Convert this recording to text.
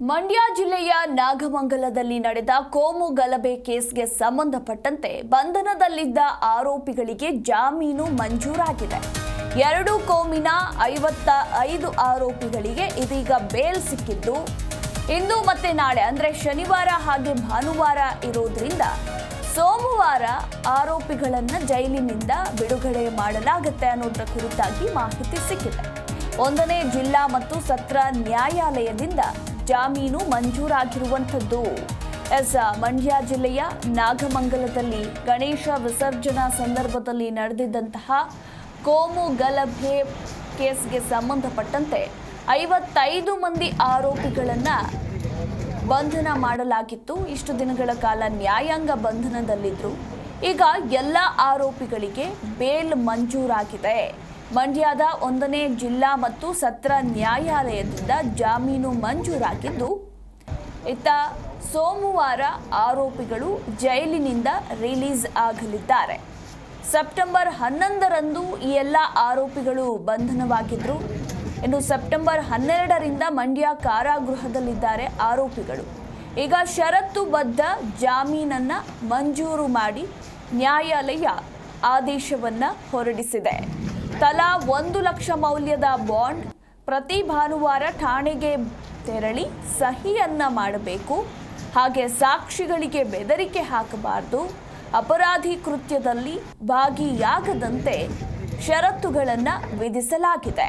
ಮಂಡ್ಯ ಜಿಲ್ಲೆಯ ನಾಗಮಂಗಲದಲ್ಲಿ ನಡೆದ ಕೋಮು ಗಲಭೆ ಕೇಸ್ಗೆ ಸಂಬಂಧಪಟ್ಟಂತೆ ಬಂಧನದಲ್ಲಿದ್ದ ಆರೋಪಿಗಳಿಗೆ ಜಾಮೀನು ಮಂಜೂರಾಗಿದೆ. ಎರಡು ಕೋಮಿನ ಐವತ್ತ ಐದು ಆರೋಪಿಗಳಿಗೆ ಇದೀಗ ಬೇಲ್ ಸಿಕ್ಕಿದ್ದು. ಇಂದು ಮತ್ತೆ ನಾಳೆ, ಅಂದ್ರೆ ಶನಿವಾರ ಹಾಗೆ ಭಾನುವಾರ ಇರೋದ್ರಿಂದ ಸೋಮವಾರ ಆರೋಪಿಗಳನ್ನು ಜೈಲಿನಿಂದ ಬಿಡುಗಡೆ ಮಾಡಲಾಗುತ್ತೆ ಅನ್ನೋದರ ಕುರಿತಾಗಿ ಮಾಹಿತಿ ಸಿಕ್ಕಿದೆ. ಒಂದನೇ ಜಿಲ್ಲಾ ಮತ್ತು ಸತ್ರ ನ್ಯಾಯಾಲಯದಿಂದ ಜಾಮೀನು ಮಂಜೂರಾಗಿರುವಂಥದ್ದು. ಎಸ್, ಮಂಡ್ಯ ಜಿಲ್ಲೆಯ ನಾಗಮಂಗಲದಲ್ಲಿ ಗಣೇಶ ವಿಸರ್ಜನಾ ಸಂದರ್ಭದಲ್ಲಿ ನಡೆದಿದ್ದಂತಹ ಕೋಮು ಗಲಭೆ ಕೇಸ್ಗೆ ಸಂಬಂಧಪಟ್ಟಂತೆ ಐವತ್ತೈದು ಮಂದಿ ಆರೋಪಿಗಳನ್ನು ಬಂಧನ ಮಾಡಲಾಗಿತ್ತು. ಇಷ್ಟು ದಿನಗಳ ಕಾಲ ನ್ಯಾಯಾಂಗ ಬಂಧನದಲ್ಲಿದ್ದರು ಈಗ ಎಲ್ಲ ಆರೋಪಿಗಳಿಗೆ ಬೇಲ್ ಮಂಜೂರಾಗಿದೆ. ಮಂಡ್ಯದ ಒಂದನೇ ಜಿಲ್ಲಾ ಮತ್ತು ಸತ್ರ ನ್ಯಾಯಾಲಯದಿಂದ ಜಾಮೀನು ಮಂಜೂರಾಗಿದ್ದು, ಇತ್ತ ಸೋಮವಾರ ಆರೋಪಿಗಳು ಜೈಲಿನಿಂದ ರಿಲೀಸ್ ಆಗಲಿದ್ದಾರೆ. ಸೆಪ್ಟೆಂಬರ್ ಹನ್ನೊಂದರಂದು ಈ ಎಲ್ಲ ಆರೋಪಿಗಳು ಬಂಧನವಾಗಿದ್ದರು ಇನ್ನು ಸೆಪ್ಟೆಂಬರ್ ಹನ್ನೆರಡರಿಂದ ಮಂಡ್ಯ ಕಾರಾಗೃಹದಲ್ಲಿದ್ದಾರೆ ಆರೋಪಿಗಳು. ಈಗ ಷರತ್ತುಬದ್ಧ ಜಾಮೀನನ್ನು ಮಂಜೂರು ಮಾಡಿ ನ್ಯಾಯಾಲಯ ಆದೇಶವನ್ನು ಹೊರಡಿಸಿದೆ. ತಲಾ ಒಂದು ಲಕ್ಷ ಮೌಲ್ಯದ ಬಾಂಡ್ ಪ್ರತಿ ಭಾನುವಾರ ಠಾಣೆಗೆ ತೆರಳಿ ಸಹಿಯನ್ನ ಮಾಡಬೇಕು. ಹಾಗೆ ಸಾಕ್ಷಿಗಳಿಗೆ ಬೆದರಿಕೆ ಹಾಕಬಾರದು. ಅಪರಾಧಿ ಕೃತ್ಯದಲ್ಲಿ ಭಾಗಿಯಾಗದಂತೆ ಷರತ್ತುಗಳನ್ನು ವಿಧಿಸಲಾಗಿದೆ.